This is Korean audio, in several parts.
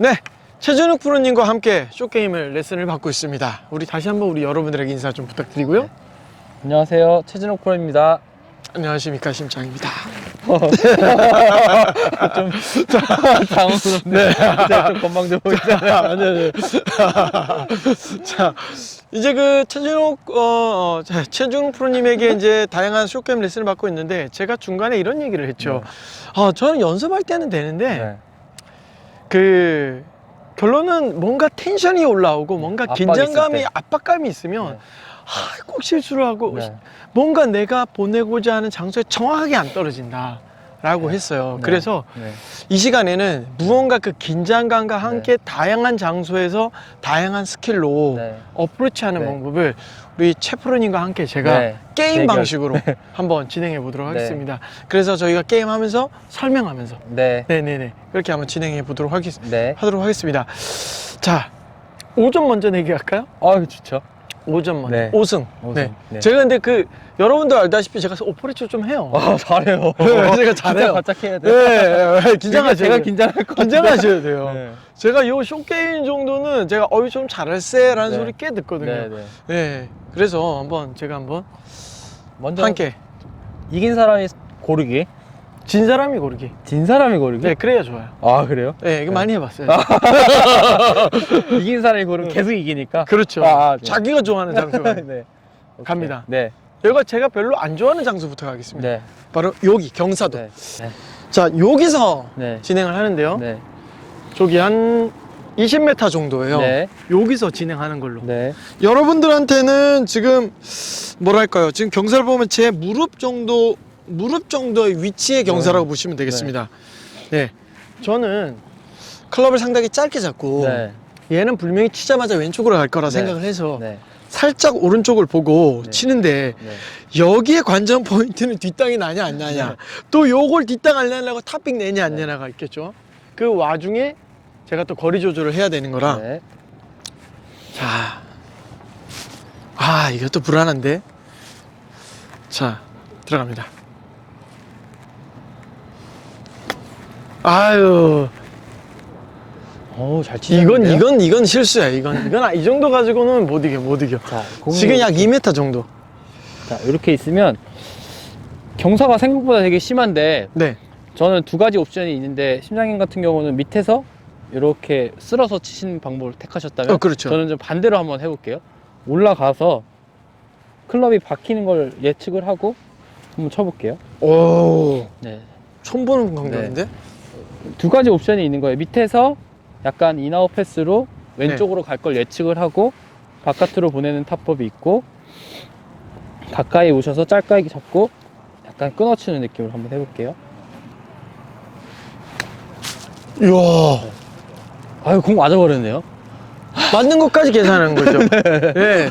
네, 최준욱 프로님과 함께 쇼게임을 레슨을 받고 있습니다. 우리 다시 한번 우리 여러분들에게 인사 좀 부탁드리고요. 안녕하세요. 최진욱 프로입니다. 안녕하십니까 심장입니다. 당황스럽네. 진짜 좀 건방져 보이잖아. 아니 아니. 자, 이제 그 최준욱 어, 어 자, 최준욱 프로님에게 이제 다양한 쇼게임 레슨을 받고 있는데 제가 중간에 이런 얘기를 했죠. 아, 저는 연습할 때는 되는데 네. 그 결론은 뭔가 텐션이 올라오고 뭔가 압박이 긴장감이 때. 압박감이 있으면 네. 아, 꼭 실수를 하고 네. 뭔가 내가 보내고자 하는 장소에 정확하게 안 떨어진다. 라고 했어요. 네. 그래서 네. 이 시간에는 무언가 그 긴장감과 네. 함께 다양한 장소에서 다양한 스킬로 네. 어프로치하는 네. 방법을 우리 최프로님과 함께 제가 네. 게임 대결. 방식으로 한번 진행해 보도록 네. 하겠습니다. 그래서 저희가 게임하면서 설명하면서 네. 네네네 그렇게 한번 진행해 보도록 하겠습니다. 네. 하도록 하겠습니다. 자, 5점 먼저 내기 할까요? 아유, 좋죠. 5점 먼저. 네. 5승. 오승. 네. 네. 제가 근데 그 여러분들 알다시피 제가 오퍼레이터 좀 해요. 아, 잘해요. 네, 제가 잘해요. 바짝 해야 돼. 네, 네, 긴장하셔야 제가 돼요. 긴장할 것 같아요. 긴장하셔야 돼요. 네. 제가 요 쇼게임 정도는 제가 어이 좀 잘할세라는 네. 소리 꽤 듣거든요. 네, 네, 네. 그래서 한번 제가 한번 먼저 함께 이긴 사람이 고르기, 진 사람이 고르기. 진 사람이 고르기. 네, 그래야 좋아요. 아, 그래요? 네, 이거 많이 해봤어요. 이긴 사람이 고르면 계속 이기니까. 그렇죠. 아, 네. 자기가 좋아하는 장소가 네. 오케이. 갑니다. 네. 여기가 제가 별로 안 좋아하는 장소부터 가겠습니다. 네. 바로 여기 경사도. 네. 네. 자, 여기서 네. 진행을 하는데요. 네. 저기 한 20m 정도예요. 네. 여기서 진행하는 걸로. 네. 여러분들한테는 지금 뭐랄까요? 지금 경사를 보면 제 무릎 정도 무릎 정도의 위치의 경사라고 네. 보시면 되겠습니다. 네. 저는 클럽을 상당히 짧게 잡고 네. 얘는 분명히 치자마자 왼쪽으로 갈 거라 네. 생각을 해서 네. 살짝 오른쪽을 보고 네. 치는데 네. 여기에 관전 포인트는 뒷땅이 나냐 안 나냐 네. 또 요걸 뒷땅 안 내려고 탑핑 내냐 안 네. 내냐가 있겠죠. 그 와중에 제가 또 거리 조절을 해야 되는 거라 네. 자, 아 이것도 불안한데. 자, 들어갑니다. 아유, 어우, 잘 치시는데요? 이건 이건 이건 실수야. 이건 이건 아, 이 정도 가지고는 못 이겨, 못 이겨. 자, 지금 약 2m 정도. 자, 이렇게 있으면 경사가 생각보다 되게 심한데 네, 저는 두 가지 옵션이 있는데 심장님 같은 경우는 밑에서 이렇게 쓸어서 치시는 방법을 택하셨다면 어, 그렇죠. 저는 좀 반대로 한번 해볼게요. 올라가서 클럽이 박히는 걸 예측을 하고 한번 쳐볼게요. 오, 네. 처음 보는 광경인데. 두 가지 옵션이 있는 거예요. 밑에서 약간 인아웃 패스로 왼쪽으로 갈 걸 예측을 하고 바깥으로 보내는 타법이 있고 가까이 오셔서 짧게 잡고 약간 끊어치는 느낌으로 한번 해볼게요. 이야, 아유 공 맞아버렸네요. 맞는 것까지 계산하는 거죠. 네,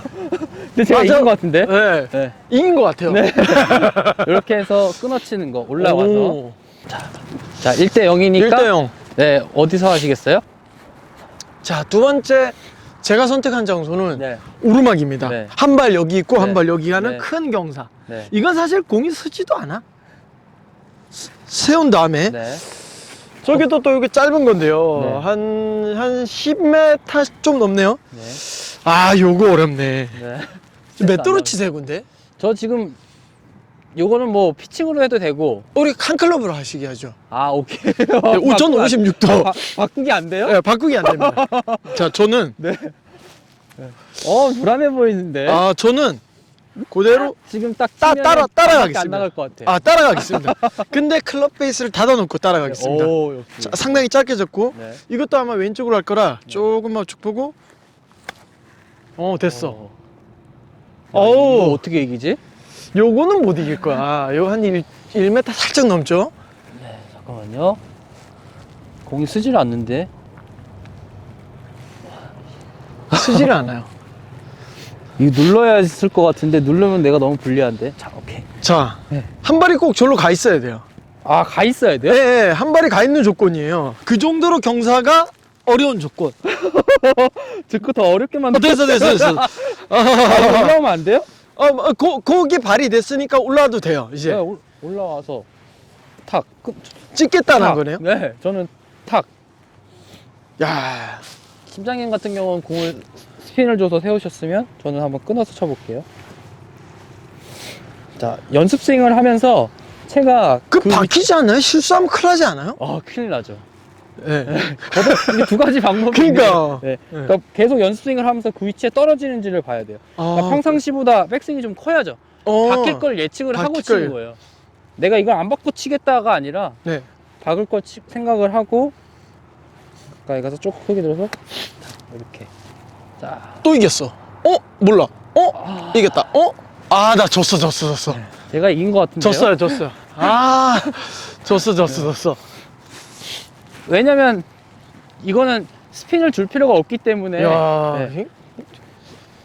근데 제가 맞아. 이긴 것 같은데? 네, 네. 이긴 것 같아요. 네. 이렇게 해서 끊어치는 거 올라와서 오, 자 1대 0이니까 1대 0. 네 어디서 하시겠어요? 자, 두 번째 제가 선택한 장소는 네. 오르막입니다. 네. 한 발 여기 있고 한 네. 발 여기 가는 네. 큰 경사. 네. 이건 사실 공이 서지도 않아. 스- 세운 다음에 네. 저기도 또 여기 짧은 건데요. 네. 한, 한 10m 좀 넘네요. 네. 아, 요거 어렵네. 네. 몇 도로 치세요, 근데? 저 지금 요거는 뭐 피칭으로 해도 되고 우리 한 클럽으로 하시게 하죠. 아 오케이. 네, 오, 저는 56도. 바, 바꾸기 안 돼요? 네, 바꾸기 안 됩니다. 자, 저는, 어 불안해 보이는데. 아, 저는 그대로 지금 딱 따- 치면은 따라- 따라가겠습니다. 안 나갈 것 같아. 아, 따라가겠습니다. 근데 클럽 베이스를 닫아놓고 따라가겠습니다. 오 역시. 자, 상당히 짧게 잡고 네. 이것도 아마 왼쪽으로 할 거라 네. 조금만 쭉 보고 어 됐어 어. 어우. 이거 어떻게 이기지? 요거는 못 이길 거야 요거 한 1, 1m 살짝 넘죠 네 잠깐만요. 공이 쓰질 않는데. 쓰지를 않아요 이거 눌러야 쓸 것 같은데 누르면 내가 너무 불리한데. 자 오케이. 자 네. 한 발이 꼭 절로 가 있어야 돼요 아 가 있어야 돼요? 예, 예, 한 발이 가 있는 조건이에요 그 정도로 경사가 어려운 조건 듣고 더 어렵게 어, 만들. 됐어 됐어 됐어 아, 올라오면 안 돼요? 어, 어, 거, 거기 발이 됐으니까 올라와도 돼요 이제 네, 올- 올라와서 탁. 끝. 찍겠다는 탁. 거네요 네, 저는 탁. 야, 팀장님 같은 경우는 공을 스핀을 줘서 세우셨으면 저는 한번 끊어서 쳐볼게요. 자, 연습 스윙을 하면서 채가 그, 그 박히지 않나요? 실수하면 큰일 나지 않아요? 아, 큰일 나죠. 네. 저도 이게 두 가지 방법이 그러니까. 있는데, 네. 그러니까 계속 연습 스윙을 하면서 그 위치에 떨어지는지를 봐야 돼요. 그러니까 아, 평상시보다 백스윙이 좀 커야죠. 어. 바뀔 걸 예측을 하고 바뀔 치는 걸. 거예요. 내가 이걸 안 받고 치겠다가 아니라 네. 박을 거 치- 생각을 하고 가까이 가서 조금 크게 들어서 자, 이렇게 자 또 이겼어. 어? 몰라. 어? 아, 이겼다. 어? 아, 나 졌어, 졌어, 졌어. 제가 이긴 것 같은데요. 졌어요, 졌어요. 아, 졌어, 졌어, 졌어. 왜냐면 이거는 스핀을 줄 필요가 없기 때문에 야, 네.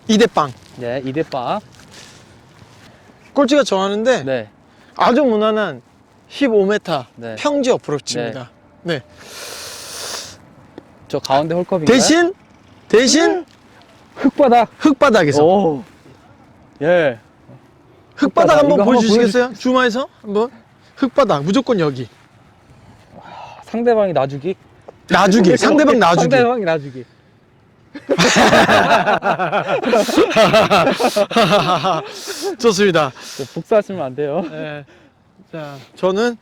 이대빵. 네, 이대빠 꼴찌가 정하는데 네, 아주 무난한 15m 네. 평지 어프로치입니다. 네. 저 가운데 홀컵인가요? 대신 대신 흙바닥. 흙바닥에서 오, 예. 흙바닥 흙바닥. 한번 이거 한번 보여주시겠어요? 주마에서 한번 흙바닥 무조건 여기 상대방이 놔주기. 놔주기 상대방 놔주기 상대방이 놔주기. 좋습니다. 저 복사하시면 안 돼요. 네. 자 저는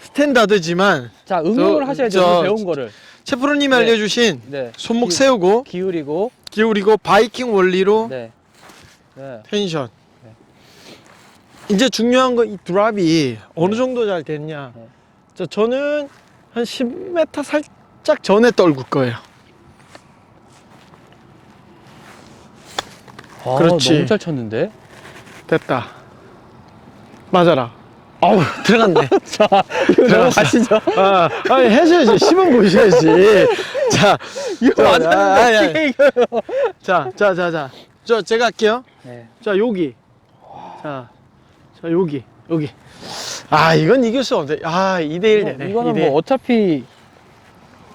스탠다드지만 자, 응용을 저- 하셔야죠. 저- 오늘 배운 거를. 채프로님이 네. 알려주신 네. 손목 기- 세우고 기울이고. 기울이고 바이킹 원리로 네. 네. 텐션. 네. 이제 중요한 건 이 드랍이 어느 정도 잘 됐냐. 네. 자, 저는 한 10m 살짝 전에 떨굴 거예요. 아, 그렇지. 너무 잘 쳤는데. 됐다. 맞아라. 어우, 들어갔네. 자, 이거 넘어가시죠. 아, 아니, 해줘야지. 시범 보셔야지. 자, 이거 자, 아, 아니? 자, 자, 자, 자. 저, 제가 할게요. 네. 자, 여기. 자, 자, 여기. 여기. 아, 이건 이길 수 없네. 아, 2대1 되네. 이거는 2대1. 뭐 어차피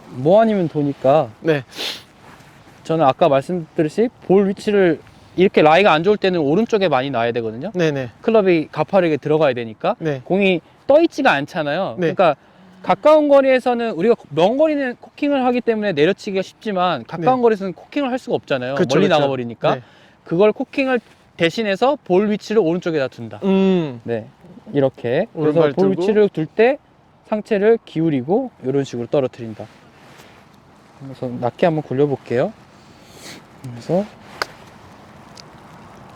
뭐 아니면 도니까 네. 저는 아까 말씀드렸듯이 볼 위치를 이렇게 라이가 안 좋을 때는 오른쪽에 많이 놔야 되거든요. 네네. 클럽이 가파르게 들어가야 되니까 네. 공이 떠 있지가 않잖아요. 네. 그러니까 가까운 거리에서는 우리가 먼 거리는 코킹을 하기 때문에 내려치기가 쉽지만 가까운 네. 거리에서는 코킹을 할 수가 없잖아요. 그쵸, 멀리 그쵸. 나가버리니까 네. 그걸 코킹을 대신해서 볼 위치를 오른쪽에다 둔다. 음. 네, 이렇게 그래서 오른발 볼 들고. 위치를 둘 때 상체를 기울이고 이런 식으로 떨어뜨린다. 그래서 낮게 한번 굴려볼게요. 그래서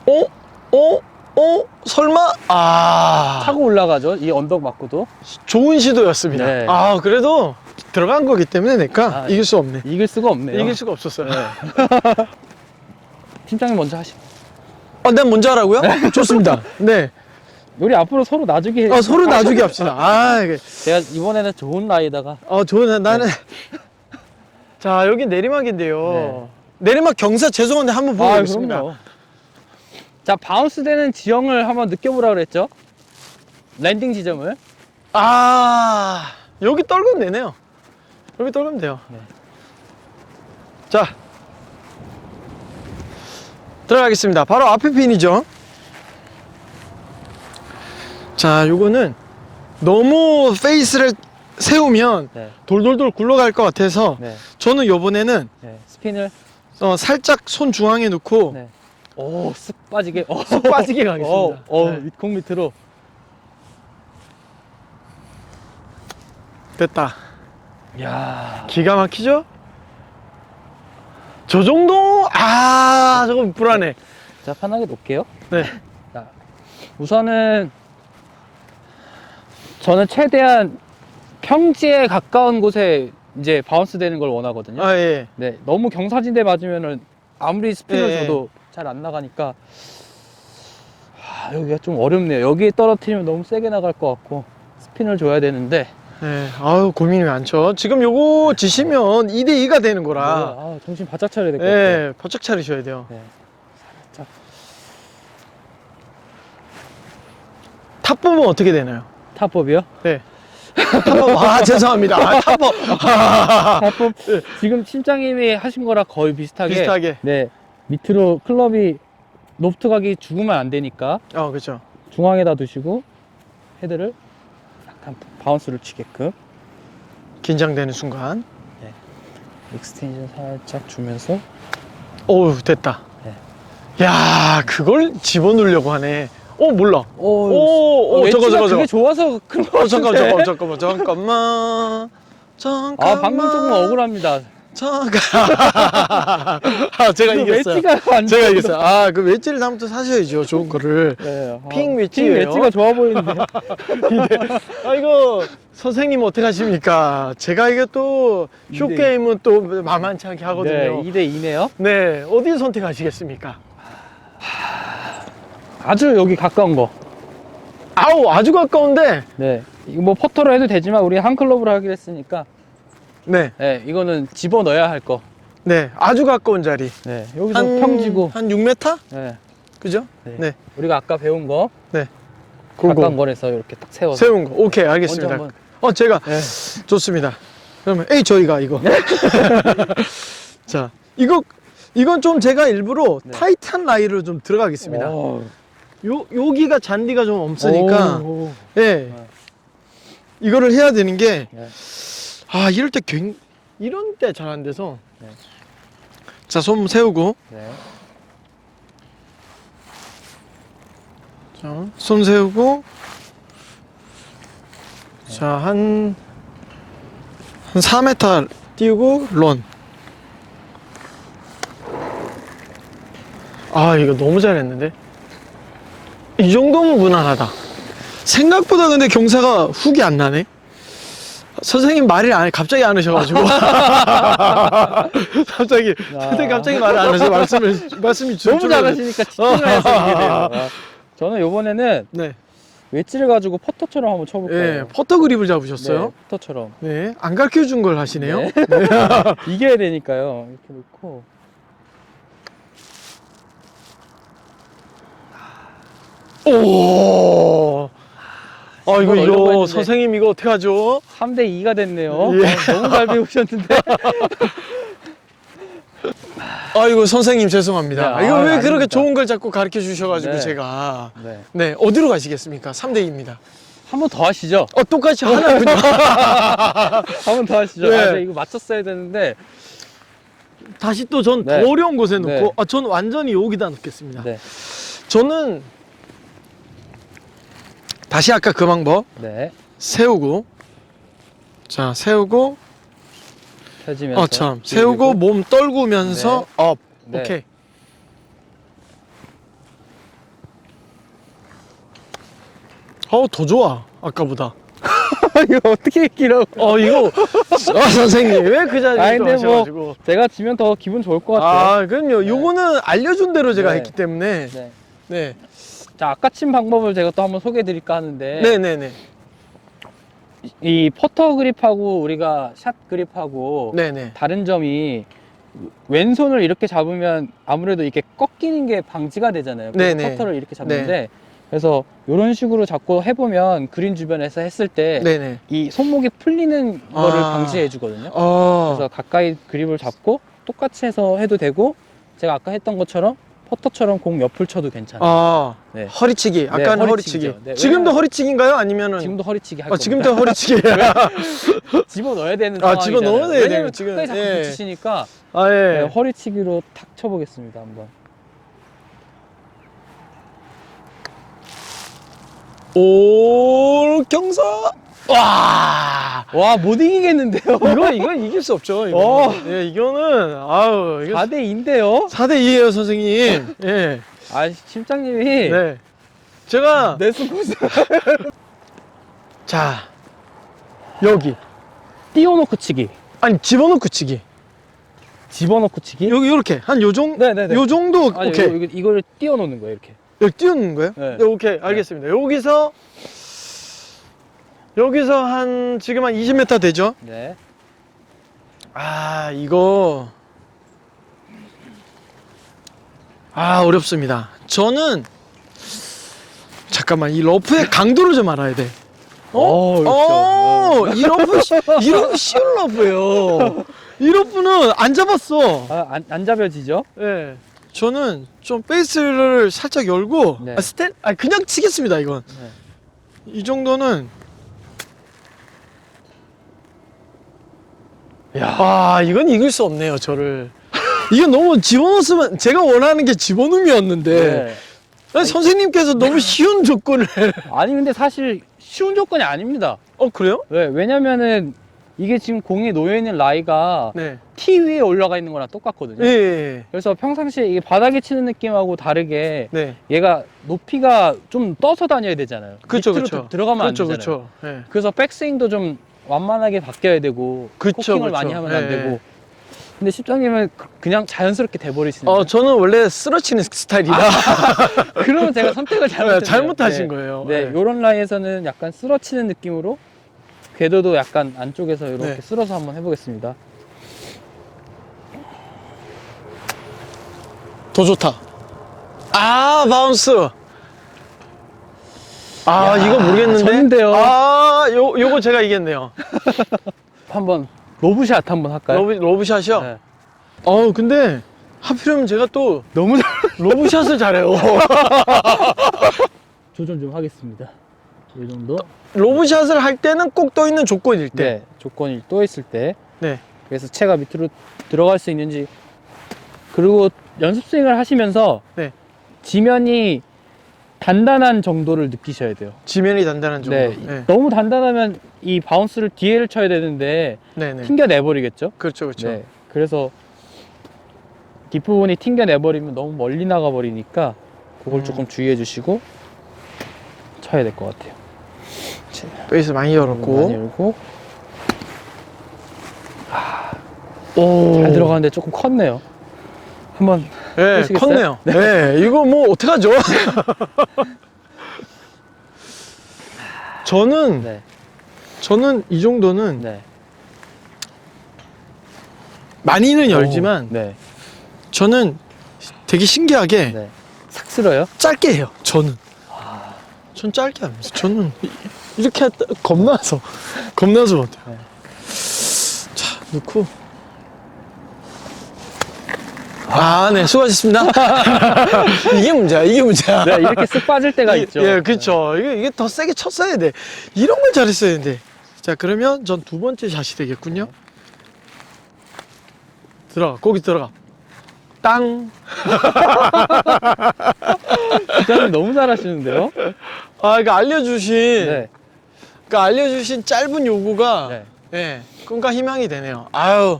어? 어? 어? 설마? 아. 차고 올라가죠. 이 언덕 맞고도 좋은 시도였습니다. 네. 아, 그래도 들어간 거기 때문에 내가 아, 이길 수 없네. 이길 수가 없네요. 이길 수가 없었어요. 네. 팀장님 먼저 하시죠. 아, 난 먼저 하라고요? 좋습니다. 네. 우리 앞으로 서로 놔주기 해. 아, 서로 놔주기 합시다. 아, 이게. 제가 이번에는 좋은 라이다가 어, 좋은, 나는. 자, 여기 내리막인데요. 네. 내리막 경사 죄송한데 한번 보여보겠습니다. 그럼요. 자 바운스 되는 지형을 한번 느껴보라 그랬죠. 랜딩 지점을. 아, 여기 떨구면 되네요. 여기 떨구면 돼요. 네. 자, 들어가겠습니다. 바로 앞에 핀이죠. 자, 요거는 너무 페이스를 세우면 네. 돌돌돌 굴러갈 것 같아서 네. 저는 요번에는 네. 스핀을. 어, 살짝 손 중앙에 놓고 네. 오, 쓱 빠지게. 어, 쏙 빠지게 가겠습니다. 어, 어, 네. 밑콩 밑으로. 됐다. 야. 기가 막히죠? 저 정도? 아, 저거 불안해. 자 편하게 놓을게요. 네. 자, 우선은 저는 최대한 평지에 가까운 곳에 이제 바운스 되는 걸 원하거든요. 아, 예. 네, 너무 경사진대 맞으면은 아무리 스피드를 예, 줘도 잘 안 나가니까 아, 여기가 좀 어렵네요. 여기에 떨어뜨리면 너무 세게 나갈 것 같고 스핀을 줘야 되는데 네, 아유 고민이 많죠. 지금 요거 지시면 2대 2가 되는 거라. 아, 정신 바짝 차려야 될 것 같아요. 예, 바짝 차리셔야 돼요. 네. 살짝. 탑 보면 어떻게 되나요? 타법이요? 네. 탑법, 아, 죄송합니다. 아, 탑법. 타법 지금 팀장님이 하신 거랑 거의 비슷하게 비슷하게. 네 밑으로 클럽이 로프트 각이 죽으면 안 되니까 어, 그렇죠. 중앙에다 두시고 헤드를 약간 바운스를 치게끔 긴장되는 순간. 익스텐션 살짝 주면서 어우 됐다. 네. 야 그걸 집어넣으려고 하네. 어 몰라. 오, 오, 오, 웨지가 저거, 저거, 그게 저거. 좋아서 그런 거어 잠깐? 잠깐 잠깐만 잠깐만 잠깐만. 아 방금 조금 억울합니다 잠깐. 아 제가 그 이겼어요. 웨지가 안 제가. 이겼어요. 아 그 웨지를 다음부터 사셔야죠. 좋은 거를. 네, 아, 핑핑 웨지예요? 웨지가 좋아 보이는데 아 이거 선생님 어떻게 하십니까? 제가 이게 또 쇼게임은 또 만만치 않게 네, 하거든요. 2대 2네요 네, 어디 선택하시겠습니까? 아주 여기 가까운 거 아우 아주 가까운데. 네. 이거 뭐 퍼터로 해도 되지만 우리 한 클럽으로 하기로 했으니까 네, 네, 이거는 집어 넣어야 할 거. 네, 아주 가까운 자리. 네. 여기서 평지고. 한 6m? 네. 그죠? 네. 네. 우리가 아까 배운 거 고고. 가까운 거에서 이렇게 딱 세워서 세운 거. 오케이, 알겠습니다. 한번 어, 제가 네. 좋습니다. 그러면 에이 저희가 이거. 자, 이거 이건 좀 제가 일부러 네. 타이트한 라이를 좀 들어가겠습니다. 오. 요 여기가 잔디가 좀 없으니까 오. 예. 네. 이거를 해야 되는 게 네. 아, 이럴 때 굉, 이런 때 잘 안 돼서. 네. 자, 손 세우고. 네. 자, 손 세우고. 자, 한, 한 4m 띄우고, 런. 아, 이거 너무 잘했는데? 이 정도면 무난하다. 생각보다 근데 경사가 훅이 안 나네? 선생님 말을 안 해, 갑자기 안 하셔가지고. 갑자기, 선생님 갑자기 말을 안 하셔서 말씀을, 말씀이 너무 줄줄을- 잘하시니까 집중을 해서 이게 돼요. 아, 저는 요번에는 네. 웨지를 가지고 퍼터처럼 한번 쳐볼까요? 예, 퍼터 그립을 잡으셨어요? 네, 퍼터처럼. 네, 안 가르쳐 준 걸 하시네요. 네. 이겨야 되니까요. 이렇게 놓고. 오. 아, 이거, 이거. 선생님, 이거 어떡하죠? 3대 2가 됐네요. 예. 아, 너무 잘 배우셨는데. 아이고, 선생님, 죄송합니다. 네, 이거 아, 왜 아닙니다. 그렇게 좋은 걸 자꾸 가르쳐 주셔가지고, 네. 제가. 네. 네, 어디로 가시겠습니까? 3대 2입니다. 한 번 더 하시죠. 어, 똑같이 하나군요. 한 번 더 하시죠. 네. 아, 네, 이거 맞췄어야 되는데. 다시 또 전더 네. 어려운 곳에 놓고, 네. 아, 전 완전히 여기다 놓겠습니다. 네. 저는 다시 아까 그 방법 네. 세우고, 자, 세우고, 펴지면서. 어, 참. 세우고 몸 떨구면서 업. 네. 오케이. 어, 더 좋아. 아까보다. 이거 어떻게 얘기라고. 어, 이거. 아, 선생님. 왜그 자리에 또 근데 뭐 하셔가지고. 제가 지면 더 기분 좋을 것 같아요. 아, 그럼요. 요거는 알려준 대로 제가 네. 했기 때문에. 네. 네. 자, 아까 친 방법을 제가 또 한번 소개해 드릴까 하는데. 네네네. 이 퍼터 그립하고 우리가 샷 그립하고 네네. 다른 점이 왼손을 이렇게 잡으면 아무래도 이렇게 꺾이는 게 방지가 되잖아요. 그래서 네네. 퍼터를 이렇게 잡는데 그래서 이런 식으로 잡고 해보면 그린 주변에서 했을 때 이 네네. 손목이 풀리는 거를 아. 방지해 주거든요. 어. 그래서 가까이 그립을 잡고 똑같이 해서 해도 되고 제가 아까 했던 것처럼 퍼터처럼 공 옆을 쳐도 괜찮아요. 아. 네. 허리치기. 아까는 네, 허리치기. 허리치기죠. 네, 지금도 왜냐면- 허리치기인가요? 아니면은. 지금도 허리치기 할 아, 겁니다. 지금도 허리치기. 집어 넣어야 되는 아, 상황이잖아요. 집어넣어야 돼요, 왜냐면 지금. 가까이 자꾸 예. 붙이시니까 아, 예. 네, 허리치기로 탁 쳐보겠습니다 한번. 올 경사. 와. 와 못 이기겠는데요? 이거 이거 이길 수 없죠. 이거. 어. 예, 이거는 아우 이거 4대 2인데요? 4대 2예요, 선생님. 예. 아 심장님이 네. 제가 내수고스 자 여기 띄워놓고 치기, 아니 집어넣고 치기. 집어넣고 치기. 여기 이렇게 한 요 정도 네네네. 요 정도 아니, 오케이. 이거, 이거, 이거를 띄워놓는 거예요 이렇게. 여기 띄우는 거예요? 네. 네, 오케이. 알겠습니다. 여기서 여기서 한 지금 한 20m 되죠? 네. 아, 이거 아, 어렵습니다. 저는 잠깐만 이 러프의 강도를 좀 알아야 돼. 어, 그렇죠. 어, 이 러프 쉬- 이 러프 쉬운 러프예요. 이 러프는 안 잡았어. 아, 안, 안 잡혀지죠? 예. 저는 좀 베이스를 살짝 열고 네. 아, 스탠 아 그냥 치겠습니다, 이건. 네. 이 정도는 야. 아, 이건 이길 수 없네요, 저를. 이게 너무 집어넣었으면 제가 원하는 게 집어넣음이었는데 네. 아니, 선생님께서 너무 쉬운 조건을 아니 근데 사실 쉬운 조건이 아닙니다. 어 그래요? 왜? 왜냐면은 이게 지금 공에 놓여 있는 라이가 네. 티 위에 올라가 있는 거랑 똑같거든요. 예, 예. 그래서 평상시에 이게 바닥에 치는 느낌하고 다르게 네. 얘가 높이가 좀 떠서 다녀야 되잖아요. 그쵸, 밑으로 그쵸. 들- 들어가면 그렇죠, 안 되잖아요. 그렇죠. 예. 그래서 백스윙도 좀 완만하게 바뀌어야 되고 그쵸, 코킹을 그쵸. 많이 하면 안 예, 되고 근데 십장님은 그- 그냥 자연스럽게 돼버리시는 어, 거예요. 저는 원래 쓰러치는 스타일이라 그러면 제가 선택을 잘못했네요. 잘못하신 네. 거예요. 네, 네. 요런 라이에서는 약간 쓰러치는 느낌으로 궤도도 약간 안쪽에서 이렇게 네. 쓸어서 한번 해보겠습니다. 더 좋다. 아, 바운스. 아, 야, 이거 모르겠는데. 졌는데요. 아, 요, 요거 제가 이겼네요. 한번 로브샷 한번 할까요? 러브, 러브샷이요? 네. 어, 근데 하필이면 제가 또 너무 잘 러브샷을 잘해요. 조절 좀 하겠습니다. 이 정도. 러브샷을 할 때는 꼭 떠 있는 조건일 때. 네, 조건이 또 있을 때. 네. 그래서 채가 밑으로 들어갈 수 있는지 그리고 연습 스윙을 하시면서 네. 지면이 단단한 정도를 느끼셔야 돼요. 지면이 단단한 정도. 네. 네. 너무 단단하면 이 바운스를 뒤에를 쳐야 되는데 네, 네. 튕겨 내버리겠죠. 그렇죠, 그렇죠. 네. 그래서 뒷부분이 튕겨 내버리면 너무 멀리 나가 버리니까 그걸 음. 조금 주의해 주시고 쳐야 될 것 같아요. 베이스 많이 열었고. 많이 열고 오. 잘 들어가는데 조금 컸네요. 한번 네, 보시겠어요? 컸네요. 네. 이거 뭐 어떡하죠? 저는 네, 저는 이 정도는 네. 많이는 열지만 오, 네, 저는 되게 신기하게 네. 삭 쓸어요. 짧게 해요. 저는. 전 짧게 합니다. 저는 이- 이렇게 겁나서 겁나서 못해요. 네. 자 넣고. 아, 네, 수고하셨습니다. 이게 문제야, 이게 문제야. 네, 이렇게 쓱 빠질 때가 이- 있죠. 예, 그렇죠. 이게, 이게 더 세게 쳤어야 돼. 이런 걸 잘했어야 되는데. 자, 그러면 전 두 번째 샷이 되겠군요. 들어가, 거기 들어가. 땅. 부장님 너무 잘하시는데요. 아, 이거 알려주신, 네, 그러니까 알려주신 짧은 요구가, 네, 예, 꿈과 희망이 되네요. 아유,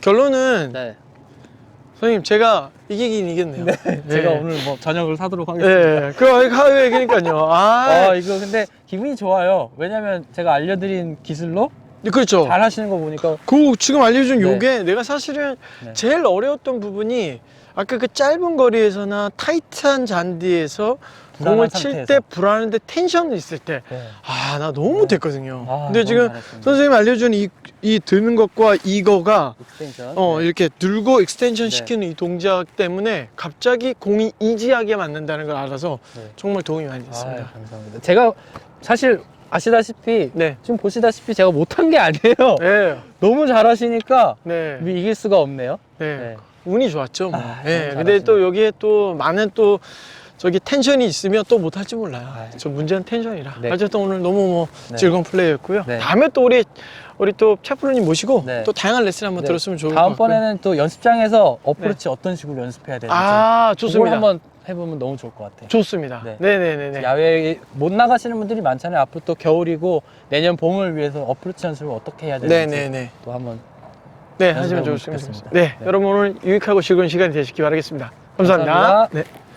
결론은, 네. 선생님, 제가 이기긴 이겼네요. 제가 예. 오늘 뭐 저녁을 사도록 하겠습니다. 예, 그, 그러니까요. 아, 아, 이거 근데 기분이 좋아요. 왜냐면 제가 알려드린 기술로 그렇죠. 잘 하시는 거 보니까 그 지금 알려준 네. 요게 내가 사실은 네. 제일 어려웠던 부분이 아까 그 짧은 거리에서나 타이트한 잔디에서 공을 칠. 때 불안한데 텐션이 있을 때 네. 아 나 너무 못했거든요. 아, 근데 너무 지금 잘하셨습니다. 선생님이 알려준 이, 이 드는 것과 이거가 익스텐션. 어 네. 이렇게 들고 익스텐션 네. 시키는 이 동작 때문에 갑자기 공이 이지하게 맞는다는 걸 알아서 네. 정말 도움이 많이 아, 됐습니다. 감사합니다. 제가 사실 아시다시피 네. 지금 보시다시피 제가 못한 게 아니에요. 네. 너무 잘하시니까 네. 이길 수가 없네요. 네. 네. 운이 좋았죠. 뭐. 아, 예. 너무 근데 또. 여기에 또 많은 또 저기 텐션이 있으면 또 못할지 몰라요. 아, 저 문제는 텐션이라. 네. 어쨌든 오늘 너무 뭐 네. 즐거운 플레이였고요. 네. 다음에 또 우리 우리 또 채프로님 모시고 네. 또 다양한 레슨 한번 네. 들었으면 좋을 것 같고요. 다음번에는 또 연습장에서 어프로치 어떤 식으로 연습해야 되는지 아 그걸 좋습니다. 한번 해보면 너무 좋을 것 같아요. 좋습니다. 네. 네. 네네네네. 야외에 못 나가시는 분들이 많잖아요. 앞으로 또 겨울이고 내년 봄을 위해서 어프로치 연습을 어떻게 해야 되는지 네네네. 또 한번 네 연습해보면 하시면 좋습니다. 좋겠습니다. 네, 네. 여러분 오늘 유익하고 즐거운 시간이 되시기 바라겠습니다. 감사합니다. 감사합니다. 네.